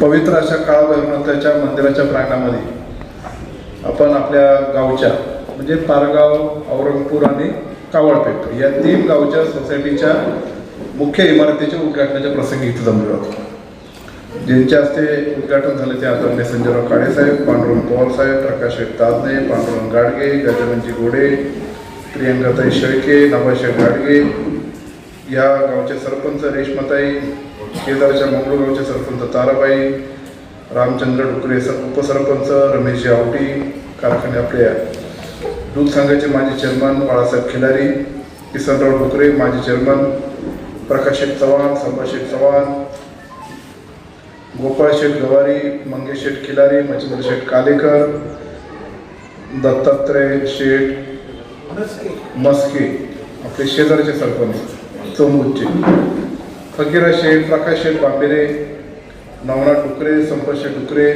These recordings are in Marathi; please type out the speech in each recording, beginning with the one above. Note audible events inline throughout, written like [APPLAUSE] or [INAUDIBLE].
पवित्र अशा काळभैरवनाथाच्या मंदिराच्या प्रांगणामध्ये. आपण आपल्या गावच्या म्हणजे पारगाव औरंगपूर आणि कावळपेठ या तीन गावच्या सोसायटीच्या मुख्य इमारतीच्या उद्घाटनाच्या प्रसंगी इथं जमलो होतो ज्यांच्या हस्ते उद्घाटन झाले ते आदरणीय संजयराव काळेसाहेब पांडुरंग पवार साहेब प्रकाश ताजने पांडुरंग गाडगे गजाननजी गोडे प्रियंकाताई शेळके नवाशेठ गाडगे या गावचे सरपंच रेशमाताई केदारच्या मंगळूर गावचे सरपंच ताराबाई रामचंद्र डुकरे स- उपसरपंच रमेशजी आवटी कारखाने आपले दूध संघाचे माजी चेअरमन बाळासाहेब खिलारी किसनराव डुकरे माजी चेअरमन प्रकाश शेठ चव्हाण संभाषेठ चव्हाण गोपाळ शेठ गवारी मंगेश शेठ खिलारी मच्छिंद्र शेठ कालेकर दत्तात्रय शेठ मस्के. आपले शेजारचे सरपंच चोमूचे फकीरा शेठ प्रकाश शेठ बांबेरे नवनाथ डुकरे संपर्श डुकरे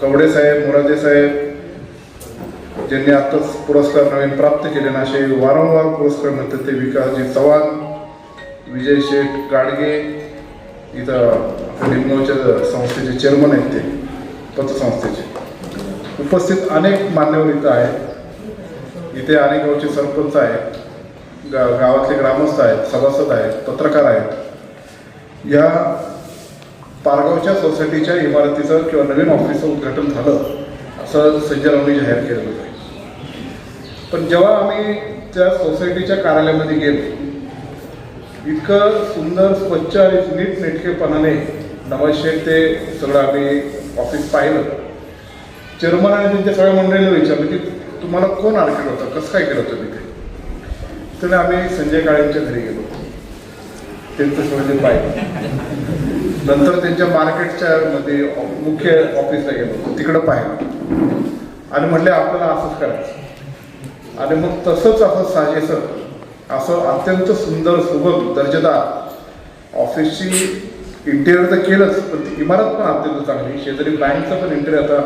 कवडे साहेब मोरादे साहेब ज्यांनी आत्ताच पुरस्कार नवीन प्राप्त केले ना असे वारंवार पुरस्कार मिळतात ते विकासजी चव्हाण विजय शेठ गाडगे इथं आपल्या निमगावच्या संस्थेचे चेअरमन आहेत ते पतसंस्थेचे. उपस्थित अनेक मान्यवर इथं आहेत. इथे अनेक गावचे सरपंच आहेत. गा गावातले ग्रामस्थ आहेत सभासद आहेत पत्रकार आहेत. या पारगावच्या सोसायटीच्या इमारतीचं किंवा नवीन ऑफिसचं उद्घाटन झालं असं संजय रावनी जाहीर केलं होतं पण जेव्हा आम्ही त्या सोसायटीच्या कार्यालयामध्ये गेलो इतकं सुंदर स्वच्छ आणि नीट नेटकेपणाने नवाशेठ ते सगळं आम्ही ऑफिस पाहिलं. चेअरमन आणि त्यांच्या सगळ्या मंडळींना विचारलं की तुम्हाला कोण आडकेलं होतं? कसं काय केलं होतं तिथे? तर आम्ही संजय काळेंच्या घरी गेलो. त्यांचं सगळं पाहिजे पाहिलं नंतर त्यांच्या मार्केटच्या मध्ये मुख्य ऑफिसला गेलो. तिकडं पाहिलं. आणि म्हटले आपल्याला असंच करायचं. आणि मग तसंच असं साजेसं असं अत्यंत सुंदर सुबक दर्जेदार ऑफिसची इंटेरियर तर केलंच पण ती इमारत पण अत्यंत चांगली. शेजारी बँकचं पण इंटेरियर आता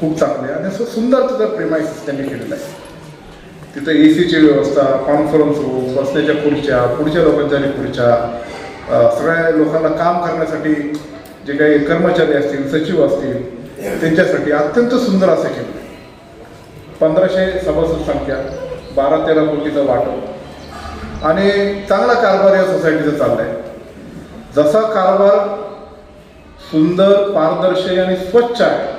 खूप चांगलं आहे. आणि असं सुंदर तिथं प्रेमाइस त्यांनी केलेलं आहे. तिथं ए सीची व्यवस्था कॉन्फरन्स रूम बसण्याच्या खुर्च्या पुढच्या लोकांच्या खुर्च्या सगळ्या लोकांना काम करण्यासाठी जे काही कर्मचारी असतील सचिव असतील त्यांच्यासाठी अत्यंत सुंदर असं केलं. पंधराशे सभासद संख्या बारा तेरा कोटीचं वाटप. आणि चांगला कारभार या सोसायटीचा चाललाय. जसा कारभार सुंदर पारदर्शी आणि स्वच्छ आहे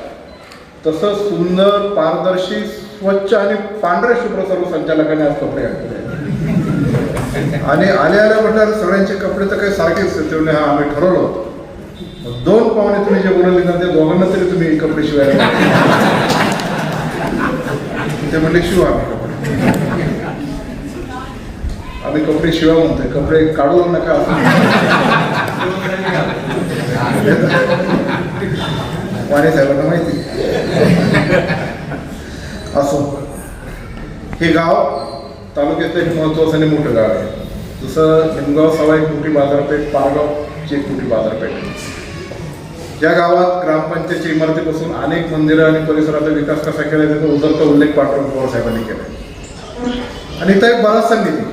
तसं सुंदर पारदर्शी स्वच्छ आणि पांढरे शुभ्र सर्व संचालकांनी आज कपडे घातलेले आणि आले आल्या म्हटल्यावर सगळ्यांचे कपडे तर काही सारखेच ठेवले हा आम्ही ठरवलं होतं. दोन पाहुणे तुम्ही जे बोलवले ना ते दोघांना तरी तुम्ही कपडे शिवायला ते म्हणले शिव आम्ही कपडे. आम्ही कपडे शिवा म्हणतोय कपडे काढू नका. असं साहेबांना माहिती. असो. हे गाव तालुक्यातलं एक महत्वाचं आणि मोठं गाव आहे. जसं निमगाव सवा एक मोठी बाजारपेठ पारगावची एक मोठी बाजारपेठ आहे. या गावात ग्रामपंचायतच्या इमारतीपासून अनेक मंदिरं आणि परिसराचा विकास कसा केला त्याचा उजळता उल्लेख पाठवून पवारसाहेबांनी केला आणि त्या एक बराच सांगितली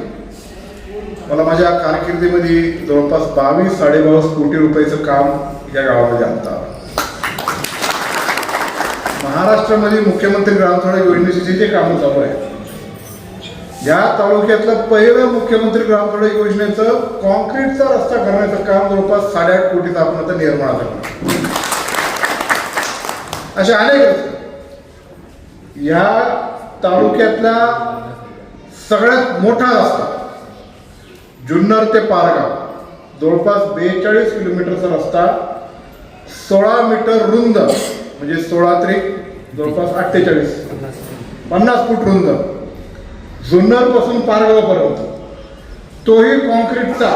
मला माझ्या कारकिर्दीमध्ये जवळपास बावीस साडेबावीस कोटी रुपयाचं काम या गावामध्ये आणता आलं. महाराष्ट्रामध्ये मुख्यमंत्री ग्रामसडक योजनेचे जे कामं चालू आहेत या तालुक्यातलं पहिलं मुख्यमंत्री ग्रामसडक योजनेचं कॉन्क्रीटचा रस्ता करण्याचं काम जवळपास साडेआठ कोटीचं आपण आता निर्माण झालं. असे अनेक या तालुक्यातला सगळ्यात मोठा रस्ता जुन्नर ते पारगाव जवळपास बेचाळीस किलोमीटरचा रस्ता सोळा मीटर रुंद म्हणजे सोळा त्रिक जवळपास अठ्ठेचाळीस. पन्नास फूट रुंद. जुन्नरपासून पारगावपर्यंत तोही कॉन्क्रीटचा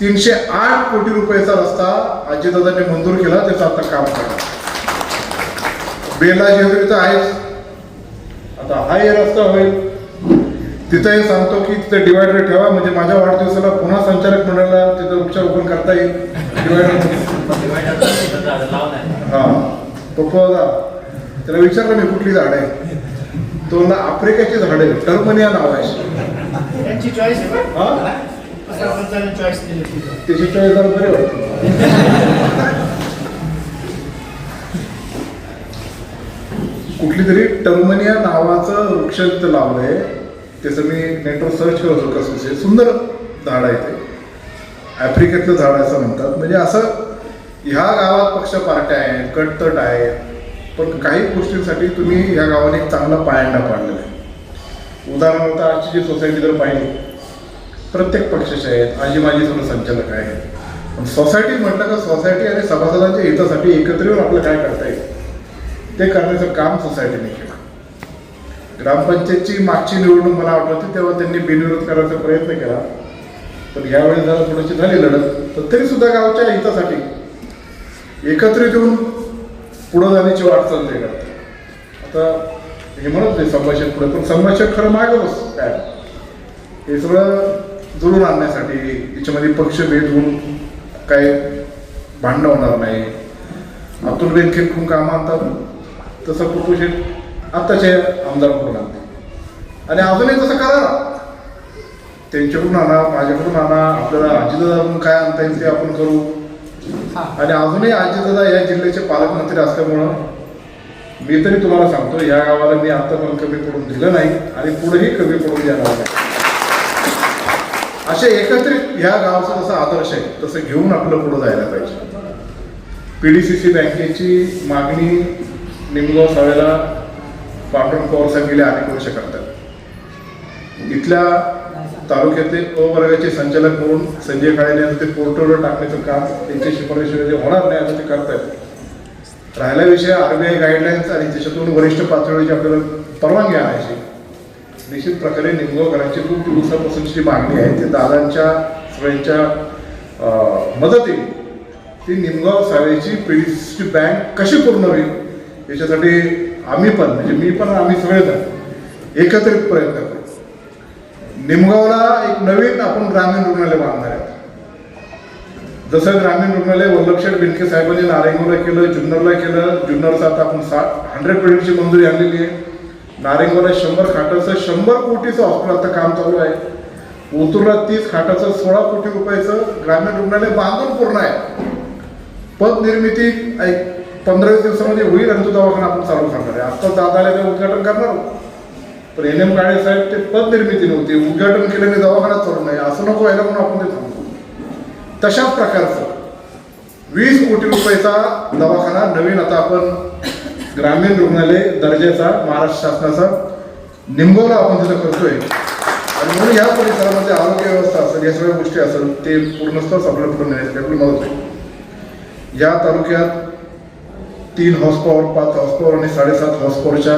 तीनशे आठ कोटी रुपयाचा रस्ता अजितदादांनी मंजूर केला त्याचं आता काम करा बेला जेवढी तर आहेच. आता हा हे रस्ता होईल. तिथंही सांगतो की तिथे डिवायडर ठेवा म्हणजे माझ्या वाढदिवसाला पुन्हा संचालक मंडळाला तिथं वृक्षारोपण करता येईल. [LAUGHS] डिवायडर हा. तो दादा त्याला विचारलं मी कुठली झाड आहे तो ना आफ्रिकाची झाड आहे टर्मनिया नाव आहे चॉईस हा? त्याची चॉईस झाला बरे कुठली तरी टर्मनिया नावाचं वृक्ष तिथं लावलंय. त्याचं मी नेटवर सर्च करत होतो कसं सुंदर झाड आहे ते. आफ्रिकेतलं झाड असं म्हणतात. म्हणजे असं ह्या गावात पक्ष पार्ट्या आहेत कटतट आहेत. पण काही गोष्टींसाठी तुम्ही ह्या गावाने एक चांगला पायंडा पाडलेला आहे. उदाहरणार्थ आजची जी सोसायटी जर पाहिली प्रत्येक पक्षाचे आहेत आजी माजी सर्व संचालक आहेत. पण सोसायटी म्हटलं का सोसायटी आणि सभासदांच्या हितासाठी एकत्र येऊन आपलं काय करता येईल? ते करण्याचं काम सोसायटीने केलं. ग्रामपंचायतची मागची निवडणूक मला आठवते तेव्हा त्यांनी बिनविरोध करायचा प्रयत्न केला. पण यावेळी जरा थोडीशी झाली लढत तर तरी सुद्धा गावच्या हितासाठी एकत्रित येऊन पुढं जाण्याची वाटचाल ते करतात आता हे म्हणत नाही संभाषण पुढे पण संभाषण खरं मागच काय? हे सगळं जुळून आणण्यासाठी याच्यामध्ये पक्षभेद होऊन काय भांडणं होणार नाही. अतुल बेनके खूप काम आणतात. तसं कुपोषित आत्ताचे आमदार करून आणते. आणि अजूनही तसं करा त्यांच्याकडून आणा माझ्याकडून आणा आपल्याला आजीदादाकडून काय आणता येईल ते आपण करू. आणि अजूनही आजीदादा या जिल्ह्याचे पालकमंत्री असल्यामुळं मी तरी तुम्हाला सांगतो या गावाला मी आतापर्यंत कमी पडून दिलं नाही आणि पुढेही कमी पडून देणार नाही. असे एकत्रित ह्या गावाचा जसा आदर्श आहे तसं घेऊन आपलं पुढे जायला पाहिजे. पी डी सी सी बँकेची मागणी निमगाव सावेला पाटण पवार साहेब गेल्या अनेक वर्ष करतात इथल्या तालुक्यातले अवर्गाचे वर्गाचे संचालक म्हणून संजय काळेने ते पोर्टलवर टाकण्याचं काम त्यांच्या शिफारशीमध्ये म्हणजे होणार नाही असं ते करतायत. राहिला विषय आरबीआय गाईडलाईन्स आणि त्याच्यातून वरिष्ठ पातळीची आपल्याला परवानगी आणायची. निश्चित प्रकारे निमगावकरांची खूप दिवसापासूनची जी मागणी आहे ती दादांच्या सगळ्यांच्या मदतीने ती निमगाव सावेची पीडीसी बँक कशी पूर्ण होईल याच्यासाठी आम्ही पण म्हणजे मी पण आम्ही सगळेजण एकत्रित प्रयत्न निमगावला एक नवीन आपण ग्रामीण रुग्णालय बांधणार आहे. जसं ग्रामीण रुग्णालय वल्लक्षण बेनके साहेबांनी नारायणगावला केलं जुन्नरला केलं जुन्नरचा आता आपण साठ हंड्रेड बेडची मंजुरी आणलेली आहे. नारेंगोला शंभर खाटाचं शंभर कोटीचं हॉस्पिटल आता काम चालू आहे. ओतूरला तीस खाटाचं सोळा कोटी रुपयाचं ग्रामीण रुग्णालय बांधून पूर्ण आहे. पद निर्मिती एक पंधरा दिवसामध्ये होईल आणि तो दवाखाना आपण चालू करणार आहे. आत्ताच दादाला ते उद्घाटन करणार आहोत. पण एन एम काळे साहेब ते पद निर्मिती नव्हती उद्घाटन केल्याने दवाखाना चालू नाही. असं नको व्हायला म्हणून आपण ते थांबतो तशाच प्रकारचं वीस कोटी रुपयाचा दवाखाना नवीन आता आपण ग्रामीण रुग्णालय दर्जाचा महाराष्ट्र शासनाचा निंबवला आपण तिथं करतोय. आणि म्हणून या परिसरामध्ये आरोग्य व्यवस्था असेल या सगळ्या गोष्टी असेल ते पूर्णस्थच आपल्याला पुढे नेण्यासाठी आपली मदत होईल या तालुक्यात तीन हॉर्स पॉवर पाच हॉर्स पॉवर आणि साडेसात हॉर्स पॉवरच्या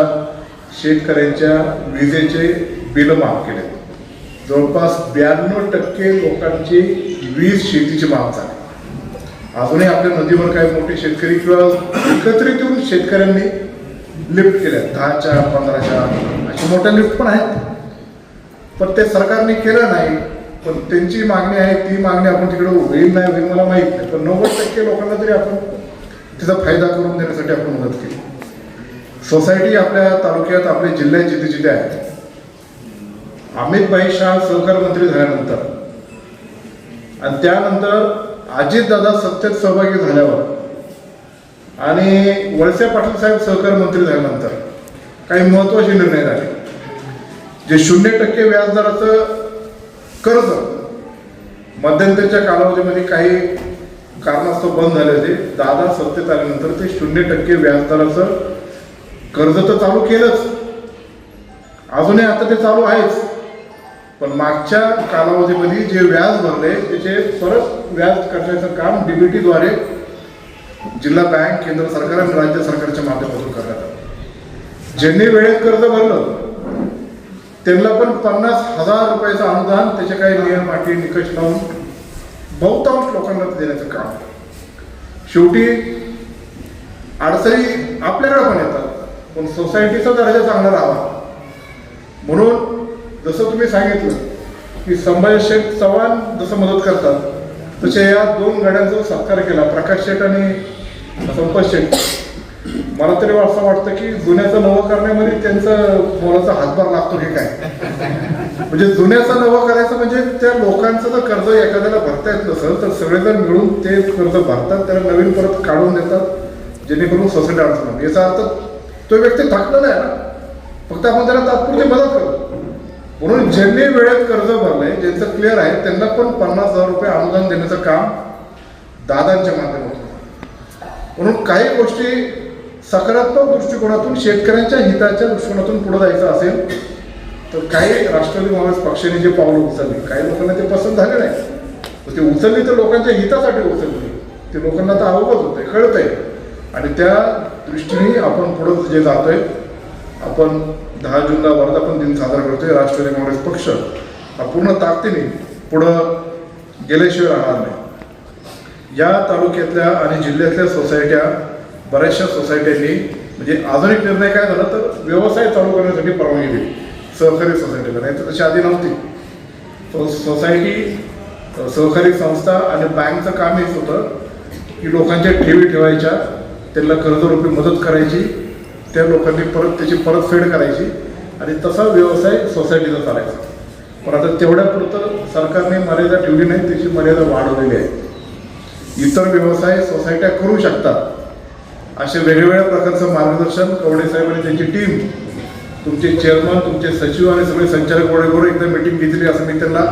शेतकऱ्यांच्या विजेचे बिल माफ केले. जवळपास ब्याण्णव टक्के लोकांची वीज शेतीची माफ झाली. अजूनही आपल्या नदीवर काही मोठे शेतकरी किंवा एकत्रित येऊन शेतकऱ्यांनी लिफ्ट केल्या. दहाच्या पंधराच्या अशा मोठ्या लिफ्ट पण आहेत. पण ते सरकारने केलं नाही. पण त्यांची मागणी आहे ती मागणी आपण तिकडे होईल नाही होईल मला माहीत नाही. पण नव्वद टक्के लोकांना तरी आपण तिचा फायदा करून देण्यासाठी आपण मदत केली. सोसायटी आपल्या तालुक्यात आपले जिल्ह्यात जिथे जिथे आहेत. अमित भाई शाह सहकार मंत्री झाल्यानंतर. आणि त्यानंतर अजितदादा सत्तेत सहभागी झाल्यावर. आणि वळसे पाटील साहेब सहकार मंत्री झाल्यानंतर. काही महत्त्वाचे निर्णय झाले. जे शून्य टक्के व्याजदराचं कर्ज. मध्यंतरीच्या कालावधीमध्ये काही कारणास्तव बंद झाले होते. दादा सत्तेत आल्यानंतर ते शून्य टक्के व्याजदराचं कर्ज तर चालू केलंच. अजूनही आता ते चालू आहेच. पण मागच्या कालावधीमध्ये जे व्याज भरले त्याचे परत व्याज करण्याचं काम डीबीटीद्वारे जिल्हा बँक केंद्र सरकार आणि राज्य सरकारच्या माध्यमातून करण्यात आलं. ज्यांनी वेळेत कर्ज भरलं त्यांना पण पन्नास हजार रुपयाचं अनुदान त्याचे काही नियम अटी निकष लावून बहुतांश लोकांना देण्याचं काम. शेवटी अडचणी आपल्याकडे पण येतात. पण सोसायटीचा दर्जा चांगला राहावा. म्हणून जसं तुम्ही सांगितलं की संभाजी शेठ चव्हाण जसं मदत करतात तसे या दोन गाड्यांचा सत्कार केला प्रकाश शेठ आणि संपत शेठ मला तरी असं वाटतं की जुन्याचं नवं करण्यामध्ये त्यांचं मोलाचा हातभार लागतो की काय? म्हणजे जुन्याचं नवं करायचं म्हणजे त्या लोकांचं जर कर्ज एखाद्याला भरता येत नसेल तर सगळेजण मिळून ते कर्ज भरतात त्याला नवीन परत काढून देतात जेणेकरून सोसायटी अडचण याचा अर्थ तो व्यक्ती थकलेला आहे ना. फक्त आपण त्याला तात्पुरती मदत करतो म्हणून ज्यांनी वेळेत कर्ज भरलंय ज्यांचं क्लिअर आहे त्यांना पण पन्नास हजार रुपये अनुदान देण्याचं काम दादांच्या माध्यमातून म्हणून काही गोष्टी सकारात्मक दृष्टिकोनातून शेतकऱ्यांच्या हिताच्या दृष्टिकोनातून पुढे जायचं असेल तर काही राष्ट्रवादी काँग्रेस पक्षाने जे पावलं उचलली काही लोकांना ते पसंत झाले नाही. तर ते उचलली तर लोकांच्या हितासाठी उचलली. ते लोकांना तर अवगत होते कळत आहे आणि त्या दृष्टीने आपण पुढं जे जातोय. आपण दहा जूनला वर्धापन दिन साजरा करतोय राष्ट्रवादी काँग्रेस पक्ष. हा पूर्ण ताकदीने पुढं गेल्याशिवाय राहणार नाही. या तालुक्यातल्या आणि जिल्ह्यातल्या सोसायट्या बऱ्याचशा सोसायट्यांनी म्हणजे अजून एक निर्णय काय झाला तर व्यवसाय चालू करण्यासाठी परवानगी दिली. सहकारी सोसायटीला नाही तर तशी आधी नव्हती. सो सोसायटी सहकारी संस्था आणि बँकचं काम हेच होतं की लोकांच्या ठेवी ठेवायच्या त्यांना कर्जरूपी मदत करायची त्या लोकांनी परत त्याची परतफेड करायची आणि तसा व्यवसाय सोसायटीचा चालायचा. पण आता तेवढ्यापुरतं सरकारने मर्यादा ठेवली नाही त्याची मर्यादा वाढवलेली आहे. इतर व्यवसाय सोसायट्या करू शकतात. असे वेगवेगळ्या प्रकारचं मार्गदर्शन कवडे साहेब आणि त्यांची टीम तुमचे चेअरमन तुमचे सचिव आणि सगळे संचालक बरोबर एकदा मिटिंग घेतली असं मी त्यांना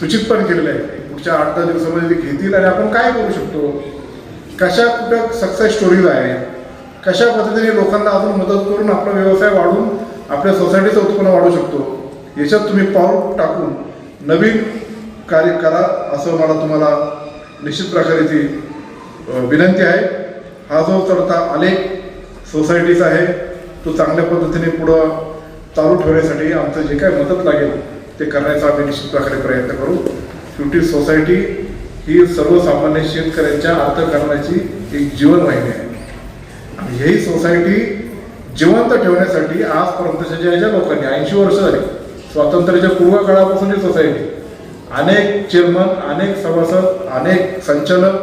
सूचित पण केलेलं आहे. पुढच्या आठ दहा दिवसामध्ये ते घेतील आणि आपण काय करू शकतो? कशा कुठं सक्सेस स्टोरीज आहेत कशा पद्धतीने लोकांना अजून मदत करून आपला व्यवसाय वाढवून आपल्या सोसायटीचं उत्पन्न वाढवू शकतो? याच्यात तुम्ही पाऊल टाकून नवीन कार्य करा असं मला तुम्हाला निश्चित प्रकारे ती विनंती आहे. हा जो चढता आलेख सोसायटीचा आहे तो चांगल्या पद्धतीने पुढं चालू ठेवण्यासाठी आमचं जे काय मदत लागेल ते करण्याचा आम्ही निश्चित प्रकारे प्रयत्न करू. शेवटी सोसायटी ही सर्वसामान्य शेतकऱ्यांच्या अर्थकारणाची एक जीवनवाहिनी आहे. आणि ही सोसायटी जिवंत ठेवण्यासाठी आजपर्यंतच्या ज्या ज्या लोकांनी ऐंशी वर्ष झाली स्वातंत्र्याच्या पूर्व काळापासूनची सोसायटी अनेक चेअरमन अनेक सभासद अनेक संचालक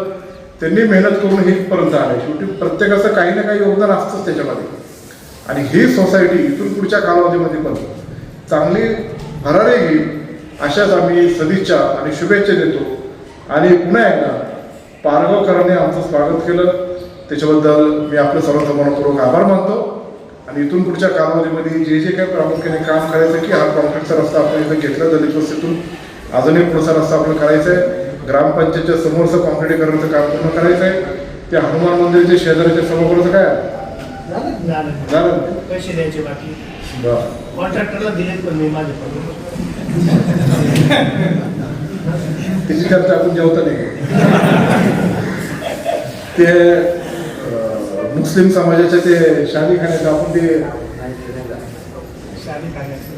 त्यांनी मेहनत करून हे पर्यंत आले. शेवटी प्रत्येकाचं काही ना काही योगदान असतंच त्याच्यामध्ये. आणि ही सोसायटी इथून पुढच्या कालावधीमध्ये पण चांगली भरारी घेईल अशाच आम्ही सदिच्छा आणि शुभेच्छा देतो. आणि पुन्हा एकदा पारगावकरांनी आमचं स्वागत केलं. त्याच्याबद्दल मी आपलं सर्वांचा मनपूर्वक आभार मानतो. आणि इथून पुढच्या कालावधीमध्ये जे जे काही प्रामुख्याने काम करायचं की हा कॉन्क्रीटचा रस्ता आपण इथं घेतला दलित वस्तीतून. अजूनही पुढचा रस्ता आपल्याला करायचा आहे. ग्रामपंचायतच्या समोरचं कॉन्क्रीटीकरणाचं काम पूर्ण करायचं आहे. त्या हनुमान मंदिराच्या शेजारीच्या समोरचं काय? झालं? पैसे द्यायचे बाकी. कॉन्ट्रॅक्टरला दिलेत पण मी माझे त्याची चर्चा आपण जेवता नाही. ते मुस्लिम समाजाच्या ते शादी खाण्याचं आपण ते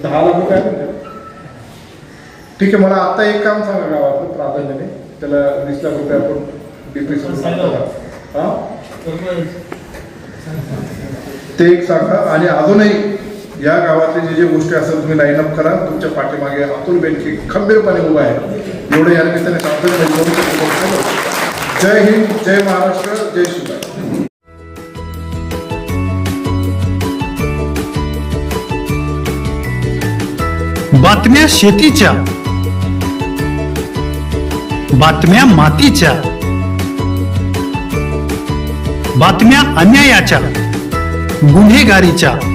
दहा लाख रुपये? ठीक आहे मला आता एक काम सांगा गावात प्राधान्याने. त्याला वीस लाख रुपये आपण डीपी हा? ते एक सांगा. आणि अजूनही या गावातले जे जे गोष्टी असेल तुम्ही लाईन अप करा. तुमच्या पाठीमागे अतुल बेनके खंबीरपणे उभा आहे. एवढं या निमित्ताने सांगतो जय हिंद जय महाराष्ट्र जय शिवराय. बातम्या शेतीच्या. बातम्या मातीच्या. बातम्या अन्यायाच्या. गुन्हेगारीच्या.